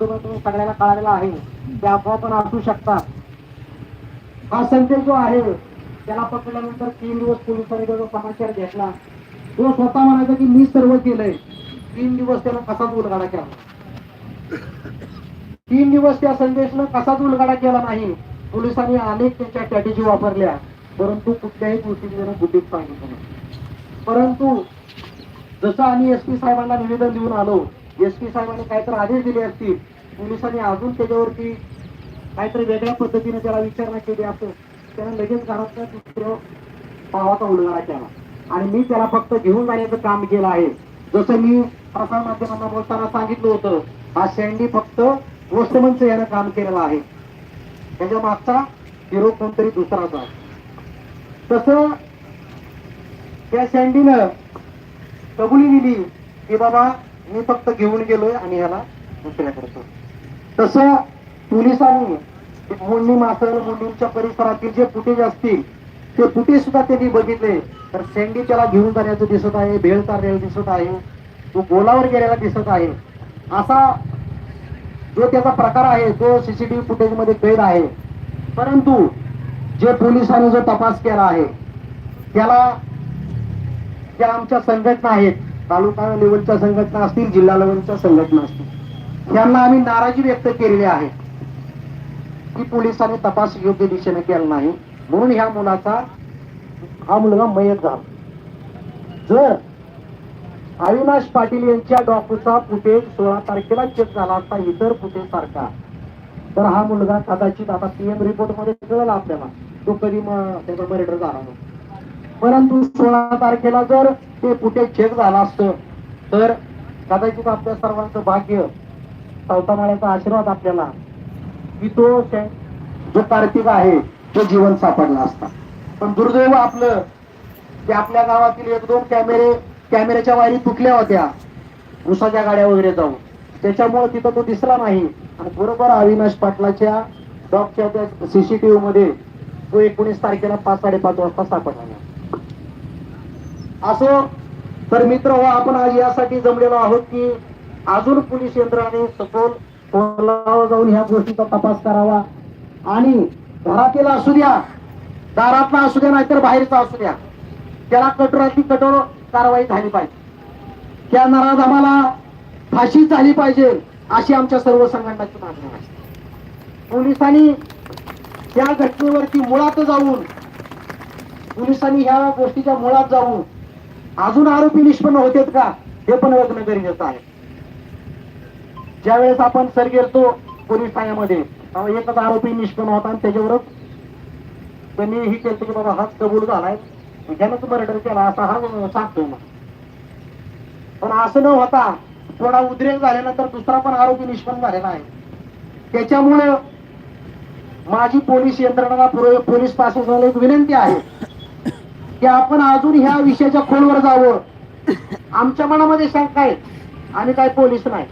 सगळ्यांना कळालेला आहे. त्या अफवा पण असू शकतात. हा संदेश जो आहे त्याला पकडल्यानंतर तीन दिवस पोलिसांनी त्याचा समाचार घेतला. तो स्वतः म्हणायचा की मी सर्व केलंय. तीन दिवस त्यानं कसाच उलगाडा केला? तीन दिवस त्या संदेशनं कसाच उलगाडा केला नाही? पोलिसांनी अनेक त्यांच्या स्ट्रॅटेजी वापरल्या. परंतु कुठल्याही गोष्टी त्यानं बुद्धीत सांगितलं परंतु जसं आम्ही एस पी साहेबांना निवेदन देऊन आलो एस पी साहेबांनी काहीतरी आदेश दिले असतील पोलिसांनी अजून त्याच्यावरती काहीतरी वेगळ्या पद्धतीने त्याला विचारणा केली असेल त्यानं लगेच घरातल्या दुसऱ्या पावाचा उलगडा केला. आणि मी त्याला फक्त घेऊन जाण्याचं काम केलं आहे. जसं मी प्रसार माध्यमांना बोलताना सांगितलं होतं हा शेंडी फक्त गोष्टमंच यानं काम केलेलं आहे. त्याच्या मागचा हिरो कोणतरी दुसराच आहे. तसं त्या शेंडीनं कबुली दिली की बाबा मी फक्त घेऊन गेलोय आणि ह्याला दुसऱ्याकडे सोड तसं पोलिसांनी मुंडी मासल मुंडीच्या परिसरातील जे फुटेज असतील ते फुटेज सुद्धा त्यांनी बघितले. तर सेंडी त्याला घेऊन जाण्याचं दिसत आहे भेळ चाललेला दिसत आहे तो गोलावर गेलेला दिसत आहे. असा जो त्याचा प्रकार आहे तो सीसीटीव्ही फुटेजमध्ये कैद आहे. परंतु जे पोलिसांनी जो तपास केला आहे त्याला ज्या आमच्या संघटना आहेत तालुका लेवलच्या संघटना असतील जिल्हा लेवलच्या संघटना असतील. यांना आम्ही नाराजी व्यक्त केलेली आहे. की पोलिसांनी तपास योग्य दिशेने केला नाही. म्हणून ह्या मुलाचा हा मुलगा मयत झाला. जर अविनाश पाटील यांच्या डॉक्टरचा फुटेज सोळा तारखेला चेक झाला असता इतर फुटेज सारखा तर हा मुलगा कदाचित आता पीएम रिपोर्टमध्ये कळला आपल्याला. तो कधी त्याचा मर्डर झाला नाही. परंतु सोळा तारखेला जर ते फुटेज चेक झाला असतं तर कदाचित आपल्या सर्वांचं भाग्य चौथा आशीर्वाद आपल्याला की तो जो कार्तिक आहे तो जीवन सापडला असता. पण दुर्दैव आपलं की आपल्या गावातील एक दोन कॅमेरे कॅमेऱ्याच्या वायरी तुटल्या होत्या. उसाच्या गाड्या वगैरे जाऊन. त्याच्यामुळे तिथं तो दिसला नाही. आणि बरोबर अविनाश पाटलाच्या डॉगच्या त्या सीसीटीव्ही मध्ये तो एकोणीस तारखेला पाच साडेपाच वाजता सापडला. असो तर मित्र हो आपण आज यासाठी जमलेलो आहोत की अजून पोलीस यंत्राने सखोल खोलावर जाऊन ह्या गोष्टीचा तपास करावा. आणि घरातील असू द्या दारातला असू द्या नाहीतर बाहेरचा असू द्या त्याला कठोरातली कठोर कारवाई झाली पाहिजे. त्या नराधमाला फाशी झाली पाहिजे अशी आमच्या सर्व संघटनाची मागणी आहे. पोलिसांनी त्या घटनेवरती मुळात जाऊन पोलिसांनी ह्या गोष्टीच्या मुळात जाऊन अजून आरोपी निष्पन्न होतेत का हे पण बघणं गरजेचं आहे. ज्यावेळेस आपण सर गेलतो पोलीस ठाण्यामध्ये एकच आरोपी निष्पन्न होता आणि त्याच्यावरच त्यांनी ही केलं की बाबा हाच कबूल झालाय. त्यानंच मर्डर केला असा हा सांगतो मग. पण असं न होता थोडा उद्रेक झाल्यानंतर दुसरा पण आरोपी निष्पन्न झालेला आहे. त्याच्यामुळे माझी पोलीस यंत्रणाला पुरो- पोलीस प्रशासनाला एक विनंती आहे की आपण अजून ह्या विषयाच्या खोलवर जावं. आमच्या मनामध्ये शंका आहे आम्ही काय पोलीस नाही.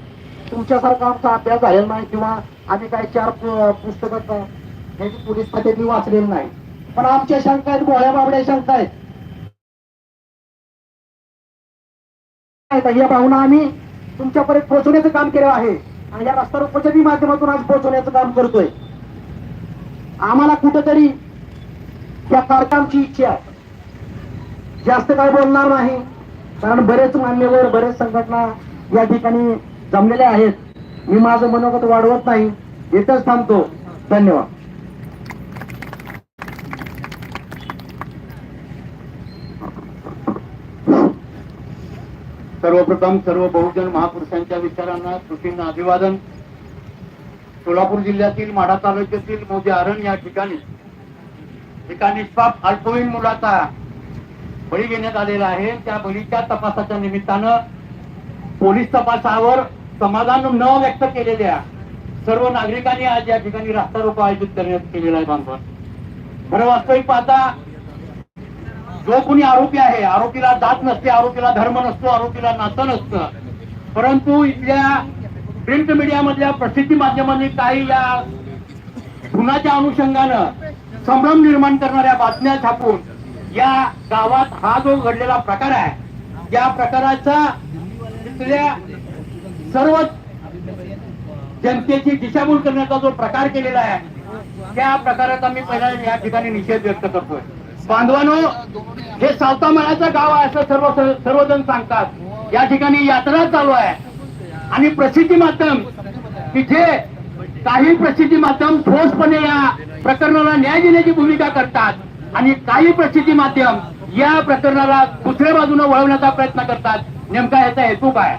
तुमच्यासारखा आमचा अभ्यास झालेला नाही किंवा आम्ही काय चार पु- पुस्तकं ह्याची पोलीस खात्यातली वाचलेली नाही. पण आमच्या शंका आहेत गोळ्या बाबड्या शंका आहेत. या भावना आम्ही तुमच्यापर्यंत पोहोचवण्याचं काम केलं आहे. आणि या रस्ता रोपच्या माध्यमातून आज पोहोचवण्याचं काम करतोय. आम्हाला कुठंतरी या कारकामची इच्छा आहे. जास्त काय बोलणार नाही. कारण बरेच मान्यवर बरेच संघटना या ठिकाणी जमलेले आहेत. मी माझं मनोगत वाढवत नाही. इथंच थांबतो. धन्यवाद. सर्वप्रथम सर्व बहुजन महापुरुषांच्या विचारांना कृतींना अभिवादन. सोलापूर जिल्ह्यातील माढा तालुक्यातील मोदी अरण या ठिकाणी एका निष्पाप अल्पवयीन मुलाचा बळी घेण्यात आलेला आहे. त्या बळीच्या तपासाच्या निमित्तानं पोलीस तपासावर समाधान न व्यक्त केलेल्या सर्व नागरिकांनी आज या ठिकाणी रास्ता रोको आयोजित करण्यात केलेला आहे बांधवान. खरं वास्तविक पाहता जो कोणी आरोपी आहे आरोपीला जात नसते आरोपीला धर्म नसतो आरोपीला नातं नसतं. परंतु इथल्या प्रिंट मीडिया मधल्या प्रसिद्धी माध्यमांनी काही या गुन्ह्याच्या अनुषंगानं संभ्रम निर्माण करणाऱ्या बातम्या छापून या गावात हा जो घडलेला प्रकार आहे या प्रकाराचा तिथल्या सर्व जनतेची दिशाभूल करण्याचा जो प्रकार केलेला आहे त्या प्रकाराचा मी पहिला या ठिकाणी निषेध व्यक्त करतोय. बांधवानो हे सावता मळाचं गाव आहे असं सर्व सर्वजण सांगतात. या ठिकाणी यात्रा चालू आहे. आणि प्रसिद्धी माध्यम की जे काही प्रसिद्धी माध्यम ठोसपणे या प्रकरणाला न्याय देण्याची भूमिका करतात. आणि काही प्रसिद्धी माध्यम या प्रकरणाला दुसऱ्या बाजूने वळवण्याचा प्रयत्न करतात. नेमका याचा हेतू काय?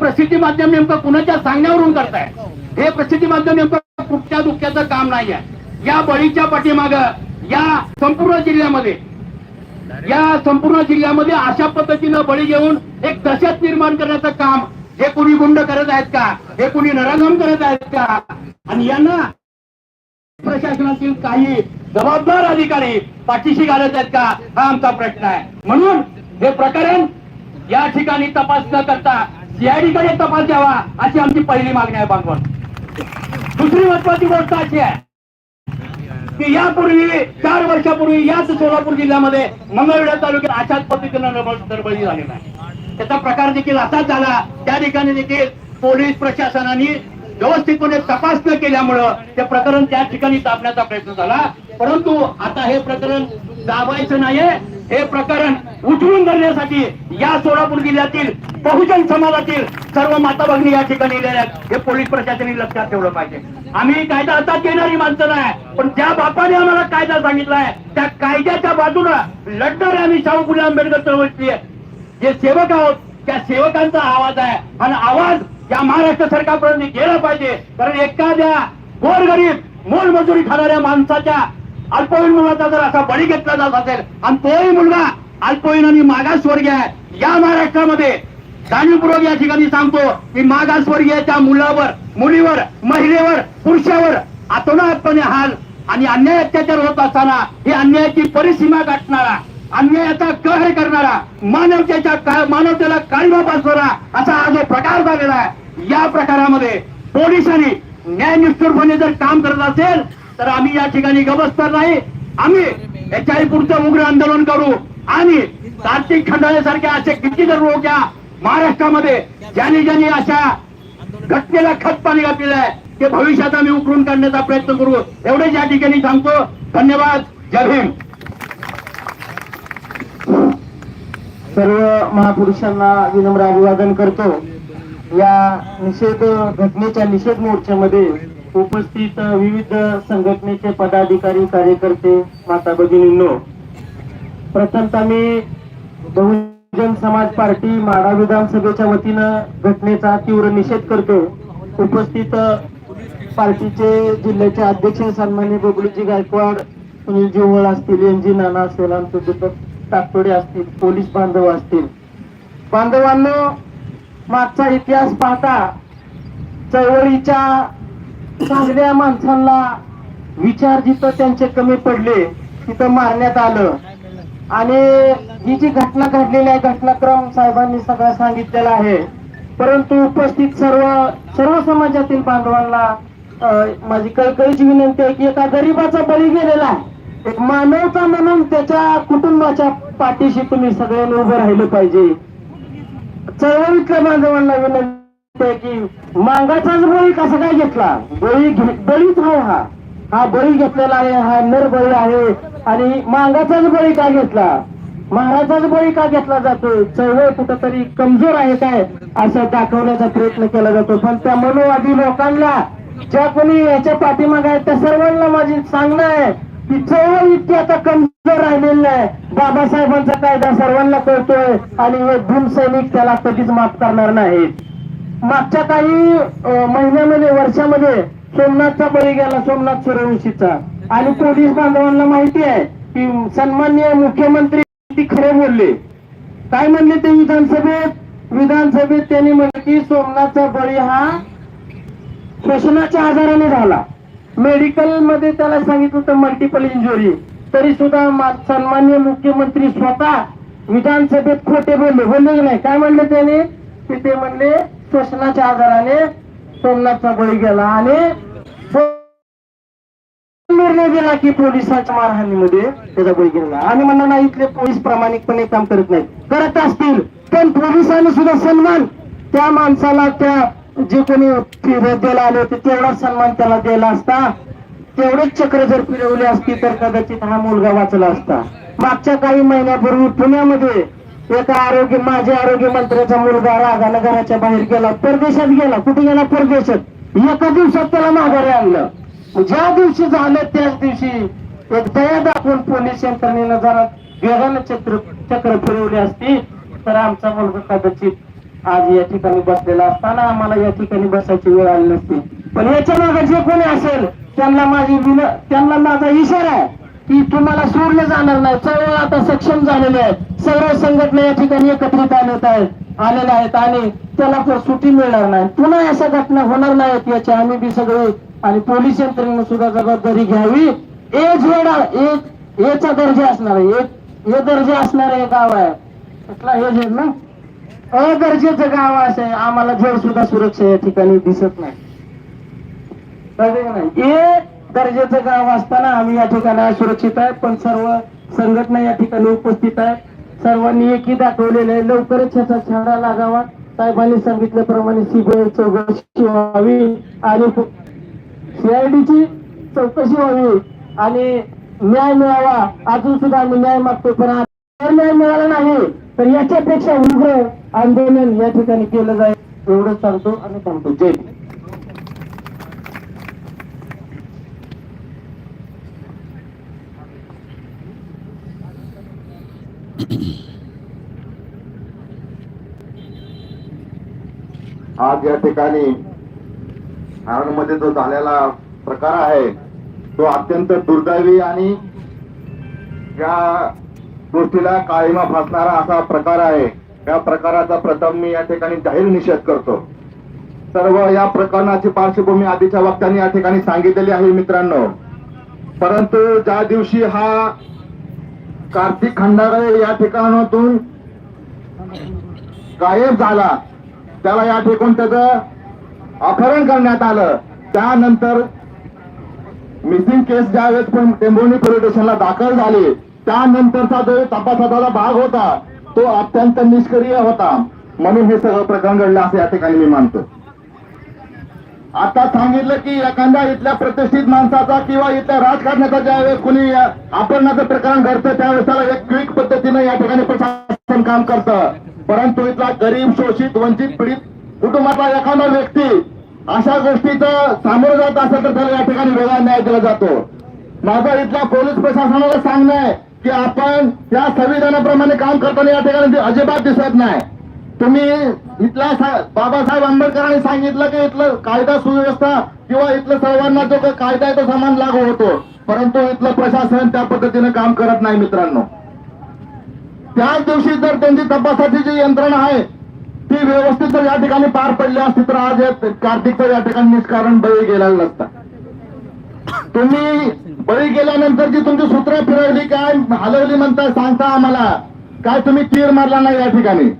प्रसिद्धी माध्यम नेमकं कुणाच्या सांगण्यावरून करताय? हे प्रसिद्धी माध्यम नेमकं कुठच्या दुःख्याचं काम नाही आहे या बळीच्या पाठीमाग या संपूर्ण जिल्ह्यामध्ये या संपूर्ण जिल्ह्यामध्ये अशा पद्धतीनं बळी घेऊन एक दहशत निर्माण करण्याचं काम हे कुणी गुंड करत आहेत का? हे कुणी नराधम करत आहेत का? आणि यांना प्रशासनातील काही जबाबदार अधिकारी पाठीशी घालत आहेत का? हा आमचा प्रश्न आहे. म्हणून हे प्रकरण या ठिकाणी तपास न करता सीआयडीकडे तपास द्यावा अशी आमची पहिली मागणी आहे बांगवण दुसरी महत्वाची गोष्ट अशी आहे की यापूर्वी चार वर्षापूर्वी याच सोलापूर जिल्ह्यामध्ये मंगळवेढा तालुक्यात अशाच पद्धतीनं दरबळी झालेला आहे त्याचा प्रकार देखील असाच झाला. त्या ठिकाणी देखील पोलीस प्रशासनाने व्यवस्थितपणे तपास न केल्यामुळं ते प्रकरण त्या ठिकाणी दाबण्याचा प्रयत्न झाला. परंतु आता हे प्रकरण दाबायचं नाहीये. हे प्रकरण उचलून धरण्यासाठी या सोलापूर जिल्ह्यातील बहुजन समाजातील सर्व माता भगिनी या ठिकाणी हे पोलीस प्रशासनाने लक्षात ठेवलं पाहिजे. आम्ही कायदा हातात घेणारी माणसं नाही. पण ज्या बापाने आम्हाला कायदा सांगितलाय त्या कायद्याच्या बाजूनं लढणारे आम्ही शाहू फुले आंबेडकर चळवळीतली जे सेवक आहोत त्या सेवकांचा आवाज आहे. आणि आवाज या महाराष्ट्र सरकारपर्यंत गेला पाहिजे. कारण एखाद्या गोरगरीब मोलमजुरी खाणाऱ्या माणसाच्या अल्पवयीन मुलाचा जर असा बळी घेतला जात असेल आणि तोही मुलगा अल्पवयीन आणि मागासवर्गीय आहे या महाराष्ट्रामध्ये जाणीवपूर्वक या ठिकाणी सांगतो की मागासवर्गीयाच्या मुलावर मुलीवर महिलेवर पुरुषावर आतोनातपणे हाल आणि अन्याय अत्याचार होत असताना ही अन्यायाची परिसीमा गाठणारा अन्यायाचा कहर करणारा मानवतेच्या का- मानवतेला काळीमा पासणारा असा हा जो प्रकार झालेला आहे या प्रकारामध्ये पोलिसांनी न्यायनिष्ठुरपणे जर काम करत असेल तर आम्ही या ठिकाणी गमस्तर नाही. आम्ही याच्याही पुढचं उग्र आंदोलन करू. आणि कार्तिक खंडाळ्यासारख्या असे किती जर लोक या महाराष्ट्रामध्ये ज्यांनी ज्यांनी अशा घटनेला खत पाणी घातलेलं आहे ते भविष्यात आम्ही उकरून काढण्याचा प्रयत्न करू. एवढेच या ठिकाणी सांगतो. धन्यवाद. जय भीम. सर्व महापुरुषांना विनम्र अभिवादन करतो. या निषेध घटनेच्या निषेध मोर्चामध्ये उपस्थित विविध संघटनेचे पदाधिकारी कार्यकर्ते माता भगिनींनो प्रथमतः मी बहुजन समाज पार्टी माडा विधानसभेच्या वतीनं घटनेचा तीव्र निषेध करतो. उपस्थित पार्टीचे जिल्ह्याचे अध्यक्ष सन्मान्य बबलूजी गायकवाड सुनील जिवळ असतील एम जी नाना असेल आमचे दीपक तातोडे असतील पोलीस बांधव असतील. बांधवांनो मागचा इतिहास पाहता चळवळीच्या चांगल्या माणसांना विचार जिथं त्यांचे कमी पडले तिथं मारण्यात आलं. आणि ही जी घटना घडलेली आहे घटनाक्रम साहेबांनी सगळं सांगितलेला आहे. परंतु उपस्थित सर्व सर्व समाजातील बांधवांना माझी कळकळीची विनंती आहे की एका गरीबाचा बळी गेलेला आहे. एक मानवता म्हणून त्याच्या कुटुंबाच्या पाठीशी तुम्ही सगळ्यांनी उभं राहिलं पाहिजे. चळवळीतल्या बांधवांना विनंती की मांगाचाच बळी कसा काय घेतला? बळी बळीच आहे हा. हा बळी घेतलेला आहे हा नर बळी आहे. आणि मांगाचाच बळी का घेतला? महाराजाच बळी का घेतला जातो चळवळ कुठंतरी कमजोर आहे काय? असं दाखवण्याचा प्रयत्न केला जातो. पण त्या मनोवादी लोकांना ज्या कोणी याच्या पाठीमाग आहेत त्या सर्वांना माझी सांगणं आहे की चळवळ इतकी आता कमजोर राहिलेली आहे बाबासाहेबांचा कायदा सर्वांना कळतोय आणि हे भीम सैनिक त्याला कधीच माफ करणार नाहीत. मागच्या काही महिन्यामध्ये वर्षामध्ये सोमनाथचा बळी गेला सोमनाथ सूर्यवंशीचा आणि पोलीस बांधवांना माहिती आहे की सन्माननीय मुख्यमंत्री खरे बोलले. काय म्हणले ते विधानसभेत? विधानसभेत त्यांनी म्हणले की सोमनाथचा बळी हा श्वसनाच्या आजाराने झाला. मेडिकलमध्ये त्याला सांगितलं होतं मल्टिपल इंजुरी. तरी सुद्धा सन्मान्य सन्माननीय मुख्यमंत्री स्वतः विधानसभेत खोटे बोलले. बोलले की नाही? काय म्हणले त्याने? की ते म्हणले श्वसनाच्या आजाराने सोमनाथचा बळी गेला आणि निर्णय दिला की पोलिसांच्या मारहाणीमध्ये त्याचा बळी गेला. आणि म्हणा नाही इथले पोलीस प्रामाणिकपणे काम करत नाहीत. करत असतील पण पोलिसांनी सुद्धा सन्मान. त्या माणसाला त्या जे कोणी फिरत द्यायला आले होते तेवढाच सन्मान त्याला दिला असता. तेवढेच चक्र जर फिरवले असती तर कदाचित हा मुलगा वाचला असता. मागच्या काही महिन्यापूर्वी पुण्यामध्ये एका आरोग्य माझ्या आरोग्य मंत्र्याचा मुलगा रागानं घराच्या बाहेर गेला परदेशात गेला. कुठे गेला? परदेशात. एका दिवसात त्याला माघारी आणलं. ज्या दिवशी झालं त्याच दिवशी एक दया दाखवून पोलीस यंत्रणेनं जरा वेगानं चक्र चक्र फिरवली असती तर आमचा मुलगा कदाचित आज या ठिकाणी बसलेला असताना आम्हाला या ठिकाणी बसायची वेळ आली नसती. पण याच्या मागे जे कोणी असेल त्यांना माझी विन त्यांना माझा इशारा आहे. की तुम्हाला सोडलं जाणार नाही. चळवळ आता सक्षम झालेले आहे. सर्व संघटना या ठिकाणी एकत्रित आलेत आहेत आलेल्या आहेत आणि त्याला पण सुटी मिळणार नाही. पुन्हा अशा घटना होणार नाहीत याची आम्ही बी सगळे आणि पोलीस यंत्रणेने सुद्धा जबाबदारी घ्यावी. ए झेडा एक एचा दर्जा असणार आहे. एक हे दर्जा असणार हे गाव आहे. कुठला हे झेड ना? अगरजेचं गाव असे आम्हाला झेड सुद्धा सुरक्षा या ठिकाणी दिसत नाही. कळलं नाही? हे दर्जाचं गाव असताना आम्ही या ठिकाणी सुरक्षित आहे पण सर्व संघटना या ठिकाणी उपस्थित आहे सर्वांनी एकी दाखवलेले आहे लवकरच ह्याचा छाडा लागावा. साहेबांनी सांगितल्याप्रमाणे सीबीआय चौकशी व्हावी आणि सीआयडीची चौकशी व्हावी आणि न्याय मिळावा. अजून सुद्धा आम्ही न्याय मागतो पण न्याय मिळाला नाही तर याच्यापेक्षा उग्र आंदोलन या ठिकाणी केलं जाईल. एवढं सांगतो आणि सांगतो जय आज या ठिकाणी मध्ये जो झालेला प्रकार आहे तो अत्यंत दुर्दैवी आणि या गोष्टीला काळीमा फासणारा असा प्रकार आहे. या प्रकाराचा प्रथम मी या ठिकाणी जाहीर निषेध करतो. सर्व या प्रकरणाची पार्श्वभूमी आधीच्या वक्त्यांनी या ठिकाणी सांगितलेली आहे मित्रांनो. परंतु ज्या दिवशी हा कार्तिक खंडागळे या ठिकाणातून गायब झाला. त्याला या ठिकाण त्याच अपहरण करण्यात आलं. त्यानंतर मिसिंग केस ज्यावेळेस पण टेंभोर्णी पोलीस स्टेशनला दाखल झाली त्यानंतरचा जो तपासाचा भाग होता तो अत्यंत निष्क्रिय होता. म्हणून हे सगळं प्रकरण घडलं असं या ठिकाणी मी मानतो. आता सांगितलं की एखाद्या इथल्या प्रतिष्ठित माणसाचा किंवा इथल्या राजकारणाचा ज्यावेळेस कुणी अपहरणाचं प्रकरण घडतं त्यावेळेस त्याला एक क्विक पद्धतीनं या ठिकाणी प्रशासन काम करतं. परंतु इथला गरीब शोषित वंचित पीडित कुटुंबातला एखादा व्यक्ती अशा गोष्टीचं सामोरं जात असेल तर त्याला या ठिकाणी वेगळा न्याय दिला जातो. माझं इथल्या पोलीस प्रशासनाला सांगणं आहे की आपण त्या संविधानाप्रमाणे काम करताना या ठिकाणी अजिबात दिसत नाही. तुम्ही इथला बाबासाहेब आंबेडकरांनी सांगितलं की इथलं कायदा सुव्यवस्था किंवा इथलं सर्वांना जो कायदा आहे तो समान लागू होतो. परंतु इथलं प्रशासन त्या पद्धतीने काम करत नाही मित्रांनो. त्याच दिवशी जर त्यांची तपासाची जी यंत्रणा आहे ती व्यवस्थित जर या ठिकाणी पार पडली असती तर आज कार्तिकचं या ठिकाणी निष्कारण बळी गेलेला नसता. तुम्ही बळी गेल्यानंतर जी तुमची सूत्र फिरवली काय हलवली म्हणता सांगता आम्हाला. काय तुम्ही तीर मारला नाही या ठिकाणी?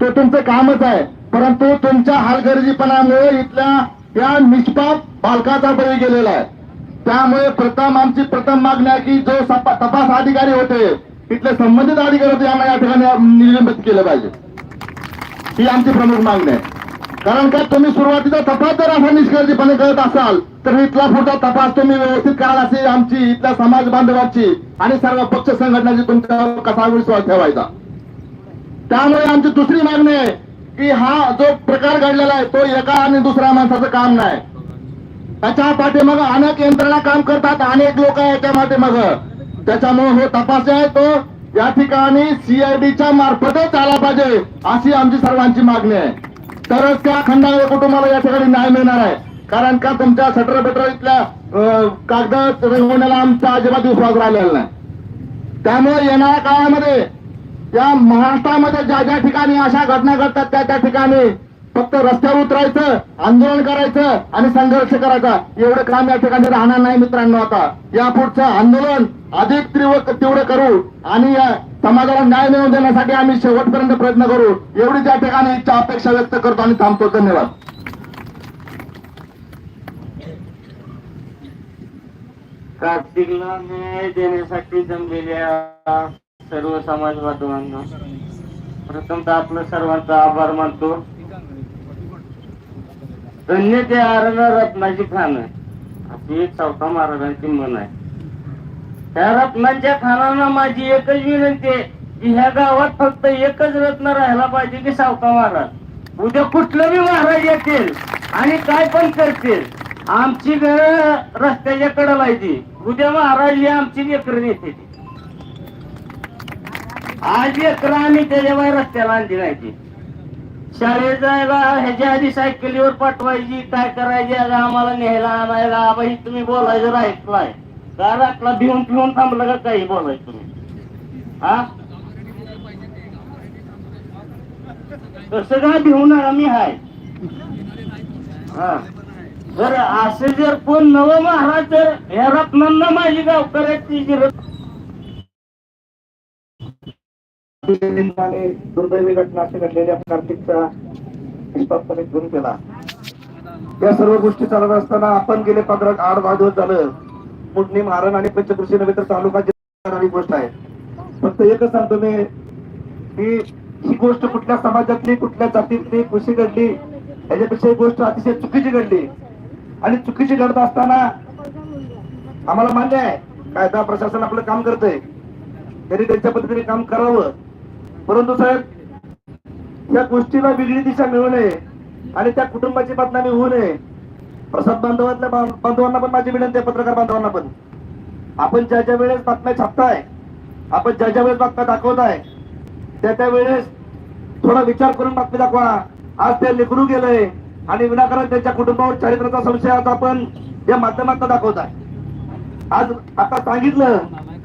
तो तुमचं कामच आहे. परंतु तुमच्या हालगर्जीपणामुळे इथल्या या निष्पाप बालकाचा बळी गेलेला आहे. त्यामुळे प्रथम आमची प्रथम मागणी आहे की जो तपास अधिकारी होते तिथले संबंधित अधिकारी होते यांना या ठिकाणी निलंबित केलं पाहिजे. ही आमची प्रमुख मागणी आहे. कारण का तुम्ही सुरुवातीचा तपास जर असा निष्काळजीपणे करत असाल तर इथला पुढचा तपास तुम्ही व्यवस्थित कराल अशी आमची इथल्या समाज बांधवांची आणि सर्व पक्ष संघटनाची तुमच्यावर कसा विश्वास ठेवायचा? त्यामुळे आमची दुसरी मागणी आहे की हा जो प्रकार घडलेला आहे तो एका आणि दुसऱ्या माणसाचं काम नाही. त्याच्या पाठीमाग अनेक यंत्रणा काम करतात अनेक लोक याच्या पाठीमाग. त्याच्यामुळे हो तपास आहे तो या ठिकाणी सीआयडीच्या मार्फतच आला पाहिजे अशी आमची सर्वांची मागणी आहे. तरच त्या खंडाळी कुटुंबाला या ठिकाणी न्याय मिळणार आहे. कारण का तुमच्या सटर बटर इथल्या कागद रंगवण्याला आमचा अजिबात विश्वास राहिलेला नाही. त्यामुळे येणाऱ्या काळामध्ये या महाराष्ट्रामध्ये ज्या ज्या ठिकाणी अशा घटना घडतात त्या त्या ठिकाणी फक्त रस्त्यावर उतरायचं आंदोलन करायचं आणि संघर्ष करायचा. एवढं काम या ठिकाणी राहणार नाही मित्रांनो आता. या पुढचं आंदोलन अधिक तीव्र तीव्र करू आणि या समाजाला न्याय मिळवून देण्यासाठी आम्ही शेवटपर्यंत प्रयत्न करू. एवढी त्या ठिकाणी इच्छा अपेक्षा व्यक्त करतो आणि थांबतो. धन्यवाद. कार्तिकला न्याय देण्यासाठी जमलेल्या सर्व समाज बांधवांना. प्रथमतः आपलं सर्वांचा आभार मानतो. धन्य ते आरण रत्नाची खान अशी एक चौथा महाराजांची मन आहे. त्या रत्नांच्या खानानं माझी एकच विनंती आहे की ह्या गावात फक्त एकच रत्न राहायला पाहिजे की सावता महाराज. उद्या कुठलं बी महाराज येतील आणि काय पण करतील आमची घर रस्त्याच्या कडे पाहिजे उद्या महाराज ही आमची लेकर येते ती. आज एकर आम्ही त्याच्या रस्त्याला आणली नाही शाळेत जायला ह्याच्या आधी सायकलीवर पाठवायची काय करायची आम्हाला न्यायला आणायला आबा तुम्ही बोलायचं राहिलाय काय राखला भिवून भिवून थांबलं का काही बोलायचं तुम्ही हा? तसं काय भिवून आम्ही मी हाय. हा. जर असं जर कोण नव महाराज जर ह्या रत्नांना माझी गावकऱ्याची दुर्दैवाने दुर्दैवी घटना अशी घडलेल्या कार्तिकचा निष्पापपणे घेऊन केला या सर्व गोष्टी चालत असताना आपण गेले पंधरा आठ दहा दिवस झालं. मुडणी मारण आणि पंचकृषी नव्हे तर तालुका जिल्हा गोष्ट आहे. फक्त एकच सांगतो मी की ही गोष्ट कुठल्या समाजातली कुठल्या जातीतली कशी घडली याच्यापेक्षा ही गोष्ट अतिशय चुकीची घडली. आणि चुकीची घडत असताना आम्हाला मान्य आहे कायदा प्रशासन आपलं काम करतंय. त्यांनी त्यांच्या पद्धतीने काम करावं. परंतु साहेब या गोष्टीला वेगळी दिशा मिळू नये आणि त्या कुटुंबाची बदनामी होऊ नये. प्रसाद बांधवातल्या बांधवांना पण माझी विनंती आहे पत्रकार बांधवांना पण. आपण ज्या ज्या वेळेस बातम्या छापताय आपण ज्या ज्या वेळेस बातम्या दाखवताय त्या त्या वेळेस थोडा विचार करून बातमी दाखवा. आज ते लेकरू गेलंय आणि विनाकारण त्यांच्या कुटुंबावर चारित्र्याचा संशय आज आपण या माध्यमात दाखवताय. आज आता सांगितलं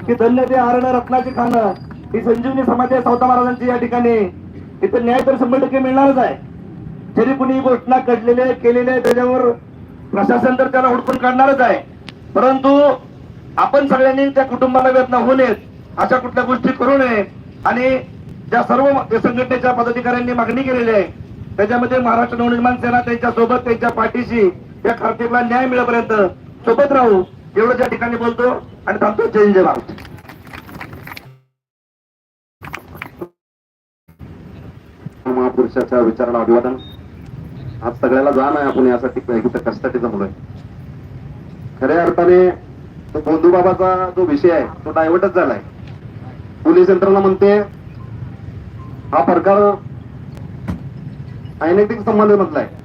की धन्य ते आरण रत्नाची खाणं ही संजीवनी समाधी आहे सावता महाराजांची या ठिकाणी. इथे न्याय तर शंभर टक्के मिळणारच आहे. जरी कुणी घोषणा घडलेली केलेल्या त्याच्यावर प्रशासन तर त्याला हुडकून काढणारच आहे. परंतु आपण सगळ्यांनी त्या कुटुंबाला वेदना होऊ नयेत अशा कुठल्या गोष्टी करू नये आणि ज्या सर्व संघटनेच्या पदाधिकाऱ्यांनी मागणी केलेली आहे त्याच्यामध्ये महाराष्ट्र नवनिर्माण सेना त्यांच्यासोबत त्यांच्या पाठीशी या कार्तिकला न्याय मिळेपर्यंत सोबत राहू एवढं त्या ठिकाणी बोलतो. आणि थांबतो. जय जय महाराष्ट्र महापुरुषाच्या विचाराला अभिवादन. आज सगळ्याला जाण आहे आपण यासाठी इथं कशासाठी आहे खऱ्या अर्थाने तो बाबाचा जो विषय आहे तो डायव्हर्टच झालाय. पोलीस यंत्रणा म्हणते हा प्रकार अनैतिक संबंध मधला आहे.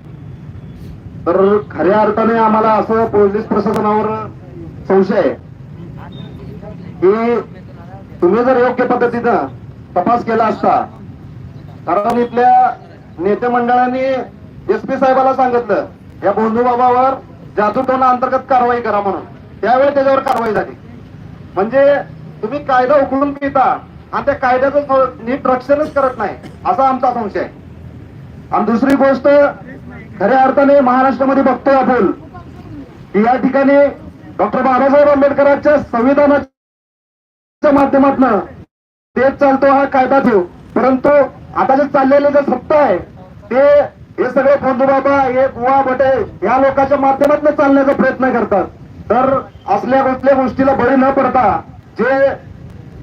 तर खऱ्या अर्थाने आम्हाला असं पोलीस प्रशासनावर संशय आहे की तुम्ही जर योग्य पद्धतीनं तपास केला असता कारण इथल्या नेते मंडळांनी एस पी साहेबाला सांगितलं या बोंधू बाबावर जादूटोना अंतर्गत कारवाई करा म्हणून. त्यावेळी त्याच्यावर कारवाई झाली. म्हणजे तुम्ही कायदा उकळून पिता आणि त्या कायद्याचं नीट रक्षणच करत नाही असा आमचा संशय. आहे आणि दुसरी गोष्ट खऱ्या अर्थाने महाराष्ट्रामध्ये बघतोय आपण की या ठिकाणी डॉक्टर बाबासाहेब आंबेडकरांच्या संविधानाच्या माध्यमातून तेच चालतो हा कायदा ठेव. परंतु आता जे चाललेले जे सत्ता आहे ते हे सगळे बाबा हे गुवा बटे या लोकांच्या माध्यमातून चालण्याचा प्रयत्न करतात. तर असल्या कुठल्या गोष्टीला बळी न पडता जे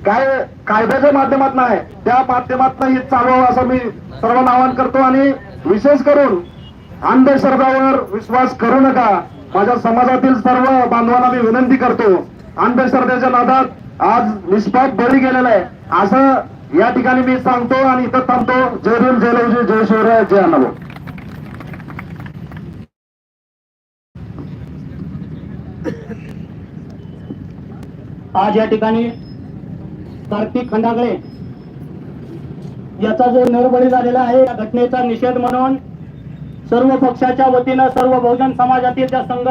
काय कायद्याच्या माध्यमातून आहे त्या माध्यमातून हे चालवावं असं मी सर्वांना आवाहन करतो आणि विशेष करून अंधश्रद्धावर विश्वास करू नका. माझ्या समाजातील सर्व बांधवांना मी विनंती करतो. अंधश्रद्धेच्या नादात आज निष्पाप बळी गेलेला आहे. असं या ठिकाणी मी सांगतो आणि इथं थांबतो. जय भीम जय लवजी जय शिवराय जय अण्णाभाऊ. आज या ठिकाणी कार्तिक खंडागळे याचा जो नरबळी झालेला आहे या घटनेचा निषेध म्हणून सर्व पक्षाच्या वतीनं सर्व बहुजन समाजातील त्या संघटना